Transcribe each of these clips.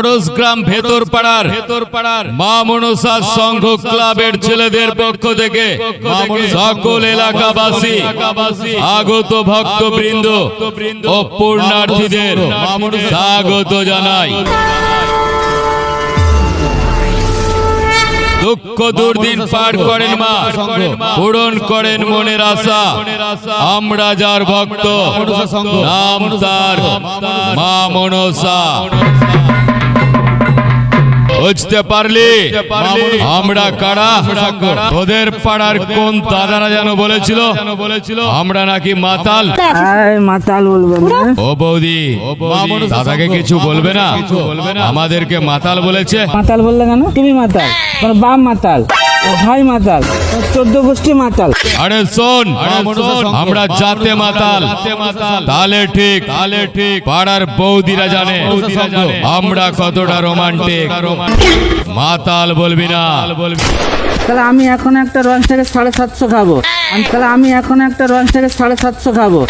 খড়স গ্রাম ভেতর পাড়ার ভেতর পাড়ার মা মনসা সংঘ ক্লাবের ছেলেদের পক্ষ থেকে সকল এলাকাবাসী, আগত ভক্তবৃন্দ ও পূর্ণার্থীদের স্বাগত জানাই। দুঃখ দুর্দিন পার করেন মা, পূরণ করেন মনের আশা। আমরা যার ভক্ত, নাম তার মা মনসা। বুঝতে পারলি? আমরা কারা? তোদের পাড়ার কোন দাদারা যেন বলেছিল আমরা নাকি মাতাল? আয় মাতাল ও বৌদি দাদাকে কিছু বলবে না? আমাদেরকে মাতাল বলেছে। মাতাল বললে কেন? তুমি মাতাল বাম বাপ মাতাল। ভাই মাতাল চোদ্দ গোষ্ঠী মাতাল। আরে শোন আমরা জাতে মাতাল। তাহলে ঠিক তাহলে ঠিক। পাড়ার বৌদিরা জানে। আমরা কতটা রোমান্টিক। মাতাল বলবি না। তাহলে আমি এখন একটা রঞ্চ থেকে সাড়ে সাতশো খাব। তাহলে আমি এখন একটা রঞ্চ থেকে সাড়ে সাতশো খাব।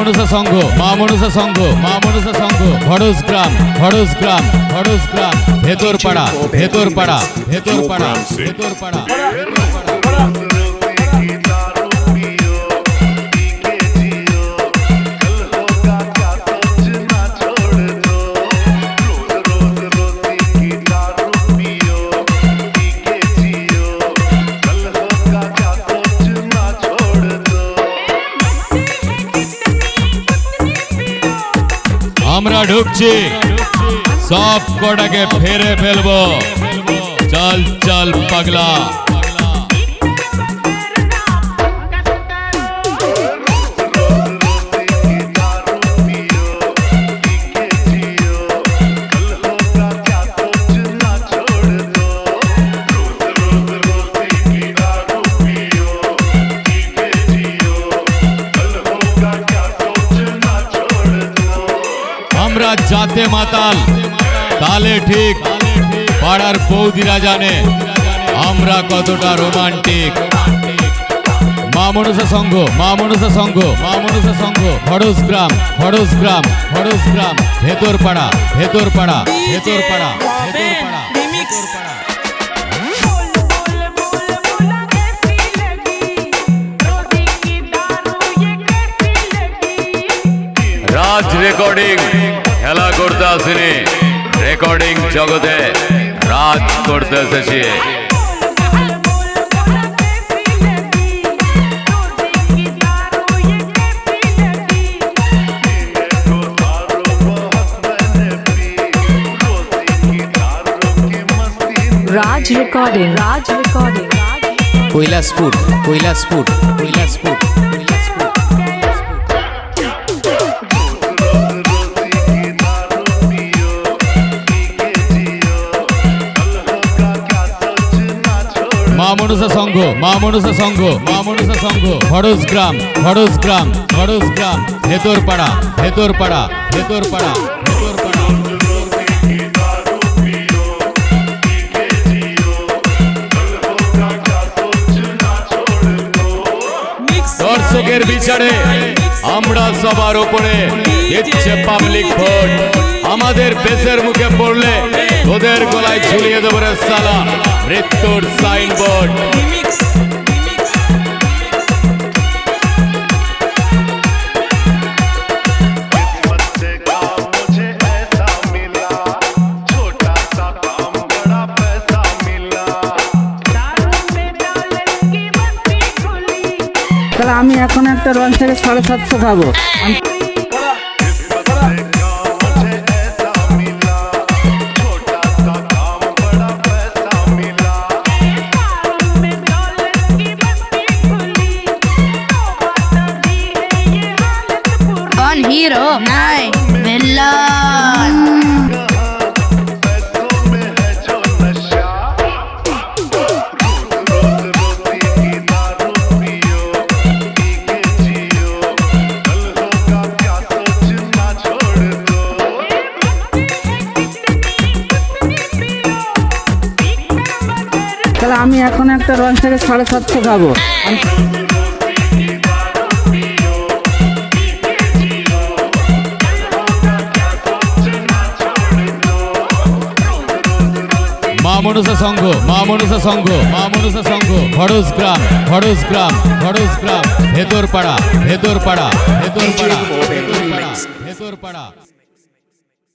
মনসা সংঘ মা মনসা সংঘ মা মনসা সংঘ ভড়স গ্রাম ভড়স গ্রাম ভড়স গ্রাম। ভেতর পাড়া ভেতর পাড়া ভেতর পাড়া ভেতর পাড়া আমরা ঢুকছি সব কটাকে ফেরে ফেলবো চল চল পাগলা আমরা জাতে মাতাল তালে ঠিক পাড়ার বৌদিরা জানে আমরা কতটা রোমান্টিক মা মনসা সংঘ মা মনসা সংঘ মা মনসা সংঘ খড়স গ্রাম খড়স গ্রাম খড়স গ্রাম ভেতর পাড়া ভেতর পাড়া ভেতর পাড়া ভেতর পাড়া ভেতর পাড়া बोल बोल দাসিনী রেকর্ডিং জগতে রাজ করতে এসেছি রাজ রেকর্ডিং রাজ রেকর্ডিং। কৈলাসপুর কৈলাসপুর কৈলাসপুর। মা মনসা সংঘ মা মনসা সংঘ মা মনসা সংঘ। খড়স গ্রাম খড়স গ্রাম খড়স গ্রাম। ভেতর পাড়া ভেতর পাড়া ভেতর পাড়া ভেতর পাড়া দর্শকের বিচারে সবার উপরে দিচ্ছে পাবলিক ভোট আমাদের পেশের মুখে পড়লে ওদের গলায় ঝুলিয়ে দেবো রে সালা, মৃত্যুর সাইনবোর্ড এখন একটা রং থেকে 750 খাবো Hero. এখন একটা রং থেকে সাড়ে সাতশো খাব। আমি- মা মনসা সংঘ, মা মনসা সংঘ, মা মনসা সংঘ। খড়স গ্রাম খড়স গ্রাম খড়স গ্রাম। ভেতর পাড়া ভেতর পাড়া ভেতর পাড়া ভেতর পাড়া ভেতর পাড়া